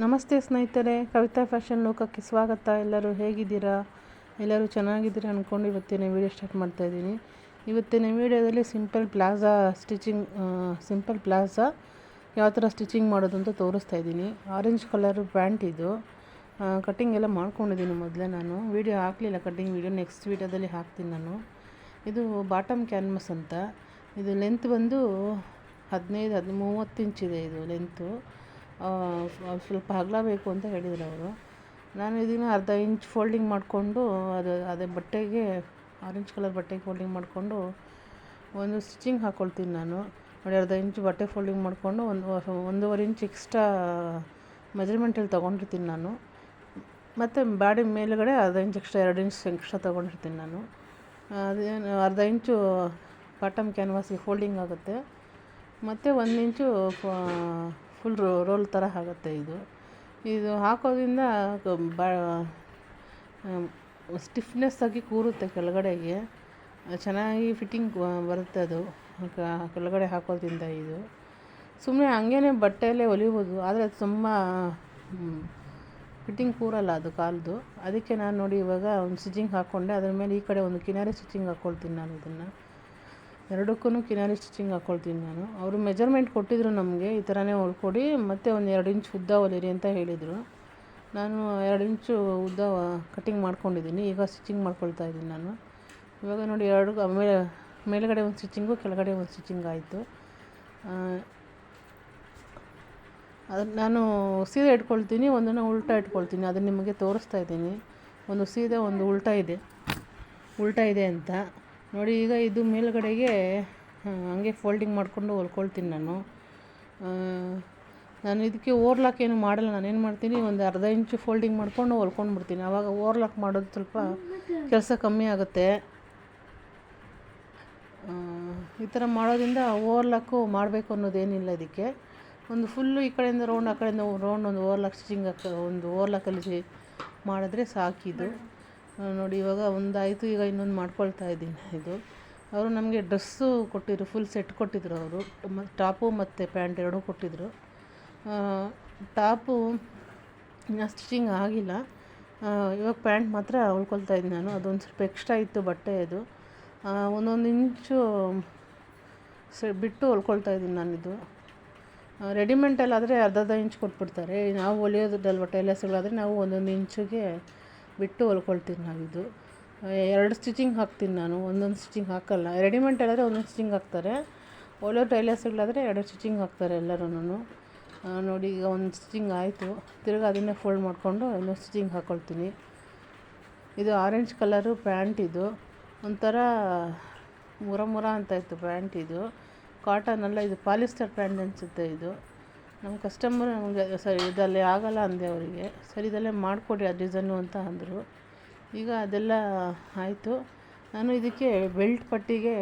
ನಮಸ್ತೆ ಸ್ನೇಹಿತರೆ, ಕವಿತಾ ಫ್ಯಾಷನ್ ಲೋಕಕ್ಕೆ ಸ್ವಾಗತ. ಎಲ್ಲರೂ ಹೇಗಿದ್ದೀರಾ? ಎಲ್ಲರೂ ಚೆನ್ನಾಗಿದ್ದೀರಾ ಅಂದ್ಕೊಂಡು ಇವತ್ತಿನ ವೀಡಿಯೋ ಸ್ಟಾರ್ಟ್ ಮಾಡ್ತಾ ಇದ್ದೀನಿ. ಇವತ್ತಿನ ವೀಡಿಯೋದಲ್ಲಿ simple palazzo stitching simple palazzo ಯಾವ ಥರ ಸ್ಟಿಚಿಂಗ್ ಮಾಡೋದು ಅಂತ ತೋರಿಸ್ತಾ ಇದ್ದೀನಿ. ಆರೆಂಜ್ ಕಲರ್ ಪ್ಯಾಂಟ್ ಇದು. ಕಟ್ಟಿಂಗ್ ಎಲ್ಲ ಮಾಡ್ಕೊಂಡಿದ್ದೀನಿ ಮೊದಲೇ ನಾನು. ವೀಡಿಯೋ ಹಾಕಲಿಲ್ಲ ಕಟ್ಟಿಂಗ್ ವೀಡಿಯೋ, ನೆಕ್ಸ್ಟ್ ವೀಡಿಯೋದಲ್ಲಿ ಹಾಕ್ತೀನಿ ನಾನು. ಇದು ಬಾಟಮ್ ಕ್ಯಾನ್ವಸ್ ಅಂತ. ಇದು ಲೆಂತ್ ಬಂದು ಹದಿನೈದು ಹದಿಮೂವತ್ತು ಇಂಚಿದೆ ಇದು ಲೆಂತು ಸ್ವಲ್ಪ ಅಗಲ ಬೇಕು ಅಂತ ಹೇಳಿದರು ಅವರು. ನಾನು ಇದನ್ನು ಅರ್ಧ ಇಂಚ್ ಫೋಲ್ಡಿಂಗ್ ಮಾಡಿಕೊಂಡು, ಅದು, ಅದೇ ಬಟ್ಟೆಗೆ ಆರೆಂಜ್ ಕಲರ್ ಬಟ್ಟೆಗೆ ಫೋಲ್ಡಿಂಗ್ ಮಾಡಿಕೊಂಡು ಒಂದು ಸ್ಟಿಚಿಂಗ್ ಹಾಕ್ಕೊಳ್ತೀನಿ ನಾನು. ನೋಡಿ, ಅರ್ಧ ಇಂಚ್ ಬಟ್ಟೆ ಫೋಲ್ಡಿಂಗ್ ಮಾಡಿಕೊಂಡು ಒಂದು, ಒಂದೂವರೆ ಇಂಚ್ ಎಕ್ಸ್ಟ್ರಾ ಮೆಜರ್ಮೆಂಟಲ್ಲಿ ತೊಗೊಂಡಿರ್ತೀನಿ ನಾನು. ಮತ್ತು ಬಾಡಿ ಮೇಲುಗಡೆ ಅರ್ಧ ಇಂಚ್ ಎಕ್ಸ್ಟ್ರಾ ಎರಡು ಇಂಚ್ ಎಕ್ಸ್ಟ್ರಾ ತೊಗೊಂಡಿರ್ತೀನಿ ನಾನು. ಅದೇನು ಅರ್ಧ ಇಂಚು ಬಾಟಮ್ ಕ್ಯಾನ್ವಾಸಿಗೆ ಫೋಲ್ಡಿಂಗ್ ಆಗುತ್ತೆ. ಮತ್ತು ಒಂದು ಇಂಚು ಫುಲ್ ರೋಲ್ ಥರ ಆಗುತ್ತೆ ಇದು. ಇದು ಹಾಕೋದ್ರಿಂದ ಬ ಸ್ಟಿಫ್ನೆಸ್ ಆಗಿ ಕೂರುತ್ತೆ ಕೆಳಗಡೆಗೆ. ಚೆನ್ನಾಗಿ ಫಿಟ್ಟಿಂಗ್ ಬರುತ್ತೆ ಅದು. ಕೆಳಗಡೆ ಹಾಕೋದ್ರಿಂದ ಇದು. ಸುಮ್ಮನೆ ಹಂಗೇನೆ ಬಟ್ಟೆಯಲ್ಲೇ ಹೊಲಿಬೋದು ಆದರೆ ಅದು ತುಂಬ ಫಿಟ್ಟಿಂಗ್ ಕೂರಲ್ಲ ಅದು ಕಾಲ್ದು. ಅದಕ್ಕೆ ನಾನು ನೋಡಿ ಇವಾಗ ಒಂದು ಸ್ಟಿಚಿಂಗ್ ಹಾಕ್ಕೊಂಡೆ ಅದ್ರ ಮೇಲೆ ಈ ಕಡೆ ಒಂದು ಕಿನಾರಿ ಸ್ಟಿಚಿಂಗ್ ಹಾಕ್ಕೊಳ್ತೀನಿ ನಾನು ಇದನ್ನು. ಎರಡಕ್ಕೂ ಕಿನಾರಿ ಸ್ಟಿಚಿಂಗ್ ಹಾಕ್ಕೊಳ್ತೀನಿ ನಾನು. ಅವರು ಮೆಜರ್ಮೆಂಟ್ ಕೊಟ್ಟಿದ್ದರು ನಮಗೆ, ಈ ಥರನೇ ಹೊಲ್ಕೊಡಿ ಮತ್ತು ಒಂದು ಎರಡು ಇಂಚ್ ಉದ್ದ ಹೊಲಿರಿ ಅಂತ ಹೇಳಿದರು. ನಾನು ಎರಡು ಇಂಚು ಉದ್ದ ಕಟ್ಟಿಂಗ್ ಮಾಡ್ಕೊಂಡಿದ್ದೀನಿ ಈಗ ಸ್ಟಿಚಿಂಗ್ ಮಾಡ್ಕೊಳ್ತಾ ಇದ್ದೀನಿ ನಾನು. ಇವಾಗ ನೋಡಿ ಎರಡು ಮೇಲೆ, ಮೇಲುಗಡೆ ಒಂದು ಸ್ಟಿಚಿಂಗು ಕೆಳಗಡೆ ಒಂದು ಸ್ಟಿಚಿಂಗ್ ಆಯಿತು. ಅದು ನಾನು ಸೀದಾ ಇಟ್ಕೊಳ್ತೀನಿ, ಒಂದನ್ನು ಉಲ್ಟಾ ಇಟ್ಕೊಳ್ತೀನಿ, ಅದನ್ನು ನಿಮಗೆ ತೋರಿಸ್ತಾ ಇದ್ದೀನಿ ಒಂದು ಸೀದಾ ಒಂದು ಉಲ್ಟಾ ಇದೆ. ಉಲ್ಟಾ ಇದೆ ಅಂತ. ನೋಡಿ, ಈಗ ಇದು ಮೇಲುಗಡೆಗೆ ಹಂಗೆ ಫೋಲ್ಡಿಂಗ್ ಮಾಡಿಕೊಂಡು ಹೊಲ್ಕೊಳ್ತೀನಿ ನಾನು. ನಾನು ಇದಕ್ಕೆ ಓರ್ಲಾಕ್ ಏನು ಮಾಡಲ್ಲ. ನಾನು ಏನು ಮಾಡ್ತೀನಿ, ಒಂದು ಅರ್ಧ ಇಂಚು ಫೋಲ್ಡಿಂಗ್ ಮಾಡಿಕೊಂಡು ಹೊಲ್ಕೊಂಡು ಬಿಡ್ತೀನಿ ಆವಾಗ ಓವರ್ಲಾಕ್ ಮಾಡೋದು ಸ್ವಲ್ಪ ಕೆಲಸ ಕಮ್ಮಿ ಆಗುತ್ತೆ. ಈ ಥರ ಮಾಡೋದ್ರಿಂದ ಓವರ್ಲಾಕು ಮಾಡಬೇಕು ಅನ್ನೋದೇನಿಲ್ಲ ಇದಕ್ಕೆ. ಒಂದು ಫುಲ್ಲು ಈ ಕಡೆಯಿಂದ ರೌಂಡ್ ಆ ಕಡೆಯಿಂದ ರೌಂಡ್ ಒಂದು ಓವರ್ಲಾಕ್ ಸ್ಟಿಚಿಂಗ್ ಹಾಕ, ಒಂದು ಓವರ್ಲಾಕಲ್ಲಿ ಮಾಡಿದ್ರೆ ಸಾಕಿದು ನೋಡಿ ಇವಾಗ ಒಂದಾಯಿತು, ಈಗ ಇನ್ನೊಂದು ಮಾಡ್ಕೊಳ್ತಾ ಇದ್ದೀನಿ ಇದು. ಅವರು ನಮಗೆ ಡ್ರೆಸ್ಸು ಕೊಟ್ಟಿದ್ರು ಫುಲ್ ಸೆಟ್ ಕೊಟ್ಟಿದ್ರು ಅವರು. ಟಾಪು ಮತ್ತು ಪ್ಯಾಂಟ್ ಎರಡೂ ಕೊಟ್ಟಿದ್ದರು ಟಾಪು ಇನ್ನು ಸ್ಟಿಚಿಂಗ್ ಆಗಿಲ್ಲ. ಇವಾಗ ಪ್ಯಾಂಟ್ ಮಾತ್ರ ಉಳ್ಕೊಳ್ತಾ ಇದ್ದೀನಿ ನಾನು. ಅದೊಂದು ಸ್ವಲ್ಪ ಎಕ್ಸ್ಟ್ರಾ ಇತ್ತು ಬಟ್ಟೆ ಅದು ಒಂದೊಂದು ಇಂಚು ಸ, ಬಿಟ್ಟು ಹೊಲ್ಕೊಳ್ತಾ ಇದ್ದೀನಿ ನಾನಿದು ರೆಡಿಮೆಂಟಲ್ಲಾದರೆ ಅರ್ಧ ಅರ್ಧ ಇಂಚ್ ಕೊಟ್ಬಿಡ್ತಾರೆ. ನಾವು ಹೊಲಿಯೋದಲ್ವ ಟೈಲರ್ಸ್ಗಳಾದರೆ ನಾವು ಒಂದೊಂದು ಇಂಚಿಗೆ ಬಿಟ್ಟು ಹೊಲ್ಕೊಳ್ತೀನಿ ನಾವಿದು. ಎರಡು ಸ್ಟಿಚಿಂಗ್ ಹಾಕ್ತೀನಿ ನಾನು, ಒಂದೊಂದು ಸ್ಟಿಚಿಂಗ್ ಹಾಕಲ್ಲ. ರೆಡಿಮೆಂಟಲ್ಲಾದರೆ ಒಂದೊಂದು ಸ್ಟಿಚಿಂಗ್ ಹಾಕ್ತಾರೆ. ಒಳ್ಳೆ ಟೈಲರ್ಸ್ಗಳಾದರೆ ಎರಡು ಸ್ಟಿಚಿಂಗ್ ಹಾಕ್ತಾರೆ ಎಲ್ಲರೂ ನೋಡಿ, ಈಗ ಒಂದು ಸ್ಟಿಚಿಂಗ್ ಆಯಿತು. ತಿರ್ಗಿ ಅದನ್ನೇ ಫೋಲ್ಡ್ ಮಾಡಿಕೊಂಡು ಇನ್ನೊಂದು ಸ್ಟಿಚಿಂಗ್ ಹಾಕ್ಕೊಳ್ತೀನಿ ಇದು ಆರೆಂಜ್ ಕಲರು ಪ್ಯಾಂಟ್ ಇದು. ಒಂಥರ ಮುರ ಮುರ ಅಂತ ಇತ್ತು ಪ್ಯಾಂಟ್ ಇದು. ಕಾಟನ್ ಅಲ್ಲ, ಇದು ಪಾಲಿಸ್ಟರ್ ಪ್ಯಾಂಟ್ ಅನಿಸುತ್ತೆ ಇದು. ನಮ್ಮ ಕಸ್ಟಮರ್ ನಮಗೆ, ಸರಿ, ಇದರಲ್ಲಿ ಆಗಲ್ಲ ಅಂದೆ ಅವರಿಗೆ. ಸರಿ, ಇದಲ್ಲೇ ಮಾಡಿಕೊಡಿ ಆ ಡಿಸೈನು ಅಂತ ಅಂದರು. ಈಗ ಅದೆಲ್ಲ ಆಯಿತು. ನಾನು ಇದಕ್ಕೆ ಬೆಲ್ಟ್ ಪಟ್ಟಿಗೆ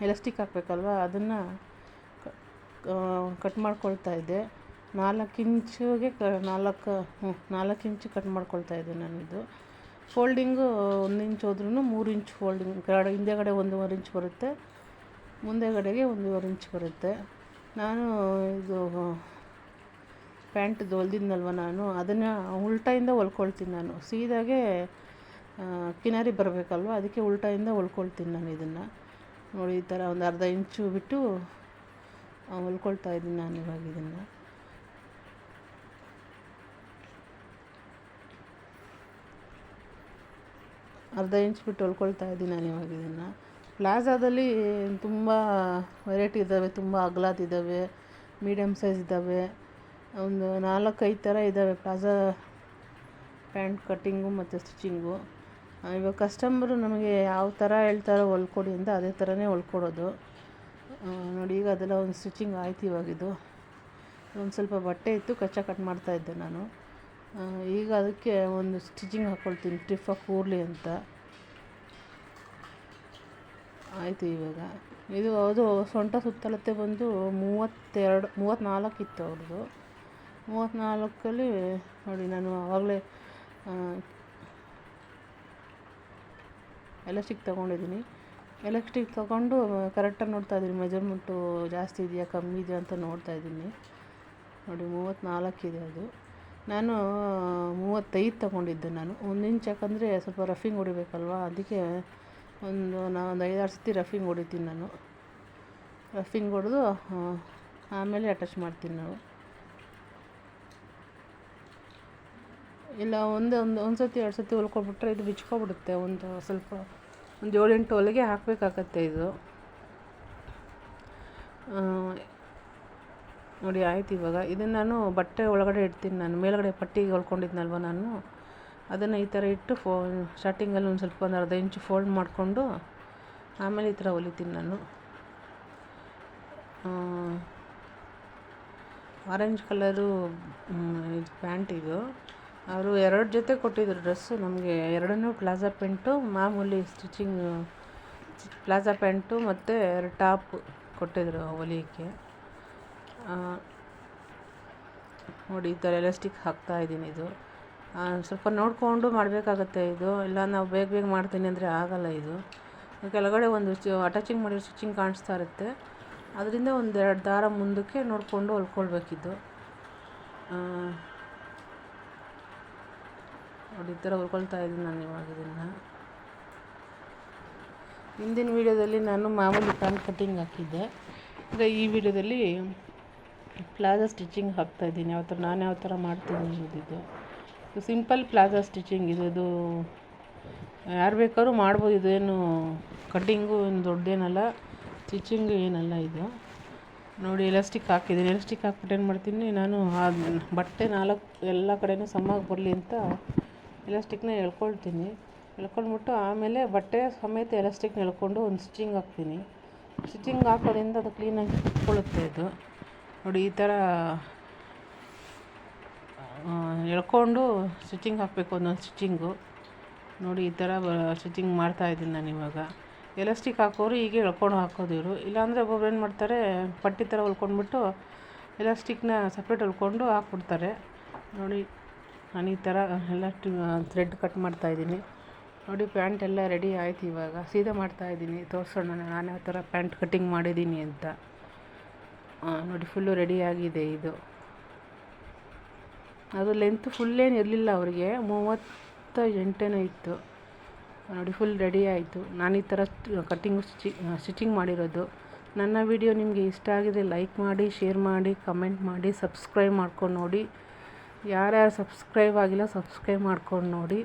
ಎಲಾಸ್ಟಿಕ್ ಹಾಕಬೇಕಲ್ವ? ಅದನ್ನು ಕಟ್ ಮಾಡ್ಕೊಳ್ತಾ ಇದ್ದೆ. ನಾಲ್ಕು ಇಂಚಿಗೆ ಕ, ನಾಲ್ಕು ಹ್ಞೂ ನಾಲ್ಕು ಇಂಚು ಕಟ್ ಮಾಡ್ಕೊಳ್ತಾ ಇದ್ದೆ ನಾನಿದು. ಫೋಲ್ಡಿಂಗು ಒಂದು ಇಂಚ್ ಹೋದ್ರೂ ಮೂರು ಇಂಚ್ ಫೋಲ್ಡಿಂಗ್ ಕೆಳಗಡೆ, ಹಿಂದೆಗಡೆ ಒಂದೂವರೆ ಇಂಚ್ ಬರುತ್ತೆ. ಮುಂದೆಗಡೆಗೆ ಒಂದೂವರೆ ಇಂಚ್ ಬರುತ್ತೆ. ನಾನು ಇದು ಪ್ಯಾಂಟ್ದು ಹೊಲ್ದಿದ್ನಲ್ವ ನಾನು, ಅದನ್ನು ಉಲ್ಟಾಯಿಂದ ಹೊಲ್ಕೊಳ್ತೀನಿ ನಾನು. ಸೀದಾಗೆ ಕಿನಾರಿ ಬರಬೇಕಲ್ವ, ಅದಕ್ಕೆ ಉಲ್ಟಾಯಿಂದ ಹೊಲ್ಕೊಳ್ತೀನಿ ನಾನು ಇದನ್ನು. ನೋಡಿ, ಈ ಥರ ಒಂದು ಅರ್ಧ ಇಂಚು ಬಿಟ್ಟು ಹೊಲ್ಕೊಳ್ತಾ ಇದ್ದೀನಿ ನಾನು ಇವಾಗ ಇದನ್ನು. ಅರ್ಧ ಇಂಚ್ ಬಿಟ್ಟು ಹೊಲ್ಕೊಳ್ತಾ ಇದ್ದೀನಿ ನಾನು ಇವಾಗ ಇದನ್ನು. ಪ್ಲಾಜಾದಲ್ಲಿ ತುಂಬ ವೆರೈಟಿ ಇದ್ದಾವೆ ತುಂಬ ಅಗಲದಿದ್ದಾವೆ ಮೀಡಿಯಮ್ ಸೈಜ್ ಇದ್ದಾವೆ ಒಂದು ನಾಲ್ಕೈದು ಥರ ಇದ್ದಾವೆ ಪ್ಲಾಝಾ ಪ್ಯಾಂಟ್ ಕಟ್ಟಿಂಗು ಮತ್ತು ಸ್ಟಿಚಿಂಗು. ಇವಾಗ ಕಸ್ಟಮರು ನಮಗೆ ಯಾವ ಥರ ಹೇಳ್ತಾರೋ ಹೊಲ್ಕೊಡಿ ಅಂತ ಅದೇ ಥರನೇ ಹೊಲ್ಕೊಡೋದು. ನೋಡಿ, ಈಗ ಅದೆಲ್ಲ ಒಂದು ಸ್ಟಿಚಿಂಗ್ ಆಯ್ತು ಇವಾಗಿದು. ಒಂದು ಸ್ವಲ್ಪ ಬಟ್ಟೆ ಇತ್ತು, ಕಚ್ಚಾ ಕಟ್ ಮಾಡ್ತಾಯಿದ್ದೆ ನಾನು. ಈಗ ಅದಕ್ಕೆ ಒಂದು ಸ್ಟಿಚಿಂಗ್ ಹಾಕ್ಕೊಳ್ತೀನಿ ಆಗಿ ಕೂರಲಿ ಅಂತ. ಆಯಿತು ಇವಾಗ. ಇದು, ಅದು ಸೊಂಟ ಸುತ್ತಲತ್ತೆ ಬಂದು ಮೂವತ್ತೆರಡು, ಮೂವತ್ತ್ನಾಲ್ಕು ಇತ್ತು ಅವ್ರದ್ದು. ಮೂವತ್ತ್ನಾಲ್ಕಲ್ಲಿ ನೋಡಿ ನಾನು ಆವಾಗಲೇ ಎಲೆಕ್ಟ್ರಿಕ್ ತೊಗೊಂಡಿದ್ದೀನಿ. ಎಲೆಕ್ಟ್ರಿಕ್ ತೊಗೊಂಡು ಕರೆಕ್ಟಾಗಿ ನೋಡ್ತಾ ಇದ್ದೀನಿ. ಮೆಜರ್ಮೆಂಟು ಜಾಸ್ತಿ ಇದೆಯಾ, ಕಮ್ಮಿ ಇದೆಯಾ ಅಂತ ನೋಡ್ತಾ ಇದ್ದೀನಿ. ನೋಡಿ ಮೂವತ್ತ್ನಾಲ್ಕಿದೆ ಅದು. ನಾನು ಮೂವತ್ತೈದು ತೊಗೊಂಡಿದ್ದೆ ನಾನು. ಒಂದು ಇಂಚ್ ಯಾಕಂದರೆ ಸ್ವಲ್ಪ ರಫಿಂಗ್ ಹೊಡಿಬೇಕಲ್ವಾ? ಅದಕ್ಕೆ ಒಂದು, ನಾ ಒಂದು ಐದಾರು ಸತಿ ರಫಿಂಗ್ ಹೊಡಿತೀನಿ ನಾನು. ರಫಿಂಗ್ ಹೊಡೆದು ಆಮೇಲೆ ಅಟ್ಯಾಚ್ ಮಾಡ್ತೀನಿ ನಾವು ಇಲ್ಲ, ಒಂದೇ ಒಂದು ಒಂದು ಸತಿ ಎರಡು ಸರ್ತಿ ಹೊಲ್ಕೊಬಿಟ್ರೆ ಇದು ಬಿಚ್ಕೊಬಿಡುತ್ತೆ. ಒಂದು ಸ್ವಲ್ಪ, ಒಂದು ಏಳೆಂಟು ಹೊಲಿಗೆ ಹಾಕಬೇಕಾಗತ್ತೆ ಇದು. ನೋಡಿ, ಆಯ್ತು ಇವಾಗ. ಇದನ್ನು ನಾನು ಬಟ್ಟೆ ಒಳಗಡೆ ಇಡ್ತೀನಿ ನಾನು. ಮೇಲುಗಡೆ ಪಟ್ಟಿಗೆ ಹೊಲ್ಕೊಂಡಿದ್ನಲ್ವ ನಾನು. ಅದನ್ನು ಈ ಥರ ಇಟ್ಟು ಫೋ, ಸ್ಟಾರ್ಟಿಂಗಲ್ಲಿ ಒಂದು ಸ್ವಲ್ಪ ಒಂದು ಅರ್ಧ ಇಂಚು ಫೋಲ್ಡ್ ಮಾಡಿಕೊಂಡು ಆಮೇಲೆ ಈ ಥರ ಹೊಲಿತೀನಿ ನಾನು. ಆರೆಂಜ್ ಕಲರು ಇದು ಪ್ಯಾಂಟ್ ಇದು. ಅವರು ಎರಡು ಜೊತೆ ಕೊಟ್ಟಿದ್ರು ಡ್ರೆಸ್ಸು. ನಮಗೆ ಎರಡನ್ನೂ ಪ್ಲಾಜಾ ಪ್ಯಾಂಟು, ಮಾಮೂಲಿ ಸ್ಟಿಚಿಂಗ್, ಪ್ಲಾಜಾ ಪ್ಯಾಂಟು ಮತ್ತು ಎರಡು ಟಾಪ್ ಕೊಟ್ಟಿದ್ರು ಹೊಲಿಯೋಕ್ಕೆ. ನೋಡಿ, ಈ ಥರ ಎಲಾಸ್ಟಿಕ್ ಹಾಕ್ತಾ ಇದ್ದೀನಿ ಇದು. ಸ್ವಲ್ಪ ನೋಡಿಕೊಂಡು ಮಾಡಬೇಕಾಗತ್ತೆ ಇದು. ಇಲ್ಲ, ನಾವು ಬೇಗ ಬೇಗ ಮಾಡ್ತೀನಿ ಅಂದರೆ ಆಗಲ್ಲ ಇದು. ಕೆಳಗಡೆ ಒಂದು ಅಟ್ಯಾಚಿಂಗ್ ಮಾಡಿರೋ ಸ್ಟಿಚಿಂಗ್ ಕಾಣಿಸ್ತಾ ಇರುತ್ತೆ. ಅದರಿಂದ ಒಂದೆರಡು ದಾರ ಮುಂದಕ್ಕೆ ನೋಡಿಕೊಂಡು ಹೊಲ್ಕೊಳ್ಬೇಕಿದ್ದು ನೋಡಿ ಈ ಥರ ಹುರ್ಕೊಳ್ತಾ ಇದ್ದೀನಿ ನಾನು ಇವಾಗ ಇದನ್ನು. ಹಿಂದಿನ ವೀಡಿಯೋದಲ್ಲಿ ನಾನು ಮಾಮೂಲಿ ಪ್ಯಾಂಟ್ ಕಟ್ಟಿಂಗ್ ಹಾಕಿದ್ದೆ. ಈಗ ಈ ವಿಡಿಯೋದಲ್ಲಿ ಪ್ಲಾಜಾ ಸ್ಟಿಚಿಂಗ್ ಹಾಕ್ತಾಯಿದ್ದೀನಿ ಯಾವ ಥರ ನಾನು ಯಾವ ಥರ ಮಾಡ್ತೀನಿ ಅನ್ನೋದಿದ್ದು ಸಿಂಪಲ್ ಪ್ಲಾಜಾ ಸ್ಟಿಚಿಂಗ್. ಇದು ಅದು ಯಾರು ಬೇಕಾದ್ರೂ ಮಾಡ್ಬೋದು. ಇದೇನು ಕಟ್ಟಿಂಗು ಏನು ದೊಡ್ಡದೇನಲ್ಲ ಸ್ಟಿಚಿಂಗು ಏನಲ್ಲ ಇದು. ನೋಡಿ, ಎಲಾಸ್ಟಿಕ್ ಹಾಕಿದ್ದೀನಿ. ಎಲಾಸ್ಟಿಕ್ ಹಾಕ್ಬಿಟ್ಟು ಏನು ಮಾಡ್ತೀನಿ, ನಾನು ಬಟ್ಟೆ ನಾಲ್ಕು ಎಲ್ಲ ಕಡೆಯೂ ಸಮಾಗಿ ಬರಲಿ ಅಂತ ಎಲಾಸ್ಟಿಕ್ನ ಎಳ್ಕೊಳ್ತೀನಿ. ಎಳ್ಕೊಂಡ್ಬಿಟ್ಟು ಆಮೇಲೆ ಬಟ್ಟೆ ಸಮೇತ ಎಲಾಸ್ಟಿಕ್ನ ಎಳ್ಕೊಂಡು ಒಂದು ಸ್ಟಿಚಿಂಗ್ ಹಾಕ್ತೀನಿ. ಸ್ಟಿಚಿಂಗ್ ಹಾಕೋದ್ರಿಂದ ಅದು ಕ್ಲೀನಾಗಿ ಕುತ್ಕೊಳ್ಳುತ್ತೆ ಇದು. ನೋಡಿ, ಈ ಥರ ಎಳ್ಕೊಂಡು ಸ್ಟಿಚಿಂಗ್ ಹಾಕಬೇಕು ಒಂದೊಂದು ಸ್ಟಿಚಿಂಗು. ನೋಡಿ, ಈ ಥರ ಸ್ಟಿಚಿಂಗ್ ಮಾಡ್ತಾಯಿದ್ದೀನಿ ನಾನು ಇವಾಗ. ಎಲಾಸ್ಟಿಕ್ ಹಾಕೋರು ಹೀಗೆ ಎಳ್ಕೊಂಡು ಹಾಕೋದು ಇವರು. ಇಲ್ಲಾಂದರೆ ಒಬ್ಬೊಬ್ರು ಏನು ಮಾಡ್ತಾರೆ, ಪಟ್ಟಿ ಥರ ಹೊಲ್ಕೊಂಡ್ಬಿಟ್ಟು ಎಲಾಸ್ಟಿಕ್ನ ಸಪ್ರೇಟ್ ಹೊಲ್ಕೊಂಡು ಹಾಕ್ಬಿಡ್ತಾರೆ. ನೋಡಿ ನಾನು ಈ ಥರ ಎಲ್ಲ ಥ್ರೆಡ್ ಕಟ್ ಮಾಡ್ತಾಯಿದ್ದೀನಿ ನೋಡಿ ಪ್ಯಾಂಟ್ ಎಲ್ಲ ರೆಡಿ ಆಯ್ತು ಇವಾಗ. ಸೀದಾ ಮಾಡ್ತಾಯಿದ್ದೀನಿ ತೋರಿಸೋಣ ನಾನು ಯಾವ ಥರ ಪ್ಯಾಂಟ್ ಕಟ್ಟಿಂಗ್ ಮಾಡಿದ್ದೀನಿ ಅಂತ. ನೋಡಿ ಫುಲ್ಲು ರೆಡಿ ಆಗಿದೆ ಇದು. ಅದು ಲೆಂತ್ ಫುಲ್ಲೇನು ಇರಲಿಲ್ಲ ಅವರಿಗೆ. ಮೂವತ್ತ ಎಂಟೇನೋ ಇತ್ತು. ನೋಡಿ ಫುಲ್ ರೆಡಿ ಆಯಿತು. ನಾನು ಈ ಥರ ಕಟ್ಟಿಂಗ್ ಸ್ಟಿಚಿ ಸ್ಟಿಚಿಂಗ್ ಮಾಡಿರೋದು. ನನ್ನ ವಿಡಿಯೋ ನಿಮಗೆ ಇಷ್ಟ ಆಗಿದೆ ಲೈಕ್ ಮಾಡಿ ಶೇರ್ ಮಾಡಿ ಕಮೆಂಟ್ ಮಾಡಿ ಸಬ್ಸ್ಕ್ರೈಬ್ ಮಾಡ್ಕೊಂಡು ನೋಡಿ. ಯಾರ್ಯಾರು ಸಬ್ಸ್ಕ್ರೈಬ್ ಆಗಿಲ್ಲ ಸಬ್ಸ್ಕ್ರೈಬ್ ಮಾಡ್ಕೊಂಡು ನೋಡಿ.